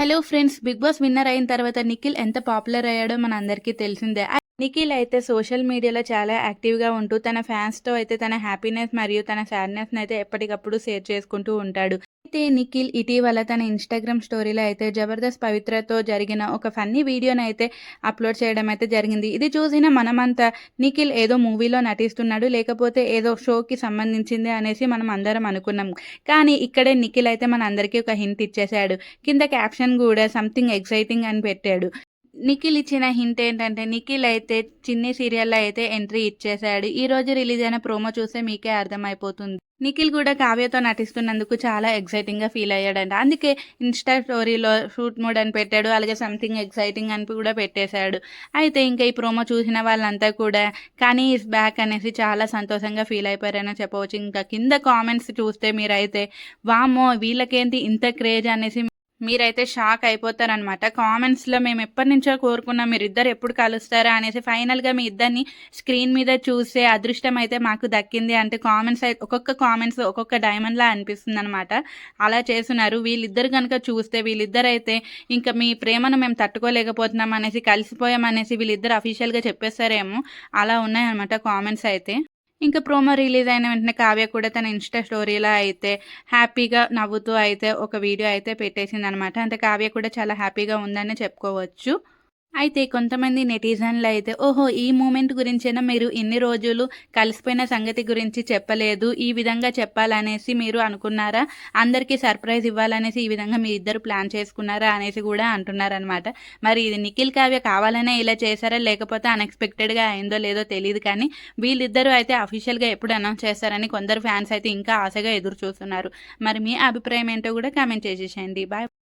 Hello friends big boss winner అయిన తర్వాత నిఖిల్ ఎంత పాపులర్ అయ్యాడో మన అందరికీ తెలిసిందే. నిఖిల్ అయితే సోషల్ మీడియాలో చాలా యాక్టివ్గా ఉంటూ తన ఫ్యాన్స్తో అయితే తన హ్యాపీనెస్ మరియు తన సాడ్నెస్ని అయితే ఎప్పటికప్పుడు షేర్ చేసుకుంటూ ఉంటాడు. అయితే నిఖిల్ ఇటీవల తన ఇన్స్టాగ్రామ్ స్టోరీలో అయితే జబర్దస్త్ పవిత్రతో జరిగిన ఒక ఫన్నీ వీడియోని అయితే అప్లోడ్ చేయడం అయితే జరిగింది. ఇది చూసిన మనమంతా నిఖిల్ ఏదో మూవీలో నటిస్తున్నాడు లేకపోతే ఏదో షోకి సంబంధించింది అనేసి మనం అందరం అనుకున్నాం. కానీ ఇక్కడే నిఖిల్ అయితే మన అందరికీ ఒక హింట్ ఇచ్చేశాడు. కింద క్యాప్షన్ కూడా సంథింగ్ ఎక్సైటింగ్ అని పెట్టాడు. నిఖిల్ ఇచ్చిన హింట్ ఏంటంటే నిఖిల్ అయితే చిన్ని సీరియల్లో అయితే ఎంట్రీ ఇచ్చేశాడు. ఈ రోజు రిలీజ్ అయిన ప్రోమో చూస్తే మీకే అర్థమైపోతుంది. నిఖిల్ కూడా కావ్యతో నటిస్తున్నందుకు చాలా ఎక్సైటింగ్గా ఫీల్ అయ్యాడంట. అందుకే ఇన్స్టా స్టోరీలో షూట్ మోడ్ అని పెట్టాడు అలాగే సంథింగ్ ఎక్సైటింగ్ అని కూడా పెట్టేశాడు. అయితే ఇంకా ఈ ప్రోమో చూసిన వాళ్ళంతా కూడా కానీ ఇస్ బ్యాక్ అనేసి చాలా సంతోషంగా ఫీల్ అయిపోయారని చెప్పవచ్చు. ఇంకా కింద కామెంట్స్ చూస్తే మీరైతే వామో వీళ్ళకేంటి ఇంత క్రేజ్ అనేసి మీరైతే షాక్ అయిపోతారనమాట కామెంట్స్లో మేము ఎప్పటి నుంచో కోరుకున్నాం మీరు ఇద్దరు ఎప్పుడు కలుస్తారా? అనేసి ఫైనల్గా మీ ఇద్దరిని స్క్రీన్ మీద చూసే అదృష్టం అయితే మాకు దక్కింది. అంటే కామెంట్స్ అయితే ఒక్కొక్క కామెంట్స్ ఒక్కొక్క డైమండ్లా అనిపిస్తుంది అనమాట అలా చేస్తున్నారు. వీళ్ళిద్దరు కనుక చూస్తే వీళ్ళిద్దరు అయితే ఇంకా మీ ప్రేమను మేము తట్టుకోలేకపోతున్నాం అనేసి కలిసిపోయాం అనేసి వీళ్ళిద్దరు అఫీషియల్గా చెప్పేస్తారేమో. అలా ఉన్నాయన్నమాట కామెంట్స్ అయితే. ఇంకా ప్రోమో రిలీజ్ అయిన వెంటనే కావ్య కూడా తన ఇన్స్టా స్టోరీలో అయితే హ్యాపీగా నవ్వుతూ అయితే ఒక వీడియో అయితే పెట్టేసింది అనమాట అంటే కావ్య కూడా చాలా హ్యాపీగా ఉందని చెప్పుకోవచ్చు. అయితే కొంతమంది నెటిజన్లు అయితే ఓహో ఈ మూమెంట్ గురించేనా మీరు ఇన్ని రోజులు కలిసిపోయిన సంగతి గురించి చెప్పలేదు ఈ విధంగా చెప్పాలనేసి మీరు అనుకున్నారా? అందరికీ సర్ప్రైజ్ ఇవ్వాలనేసి ఈ విధంగా మీ ఇద్దరు ప్లాన్ చేసుకున్నారా అనేసి కూడా అంటున్నారనమాట మరి ఇది నిఖిల్ కావ్య కావాలనే ఇలా చేశారా? లేకపోతే అన్ఎక్స్పెక్టెడ్గా అయిందో లేదో తెలియదు కానీ వీళ్ళిద్దరూ అయితే అఫీషియల్గా ఎప్పుడు అనౌన్స్ చేస్తారని కొందరు ఫ్యాన్స్ అయితే ఇంకా ఆశగా ఎదురు చూస్తున్నారు. మరి మీ అభిప్రాయం ఏంటో కూడా కామెంట్ చేసేసేయండి. బాయ్.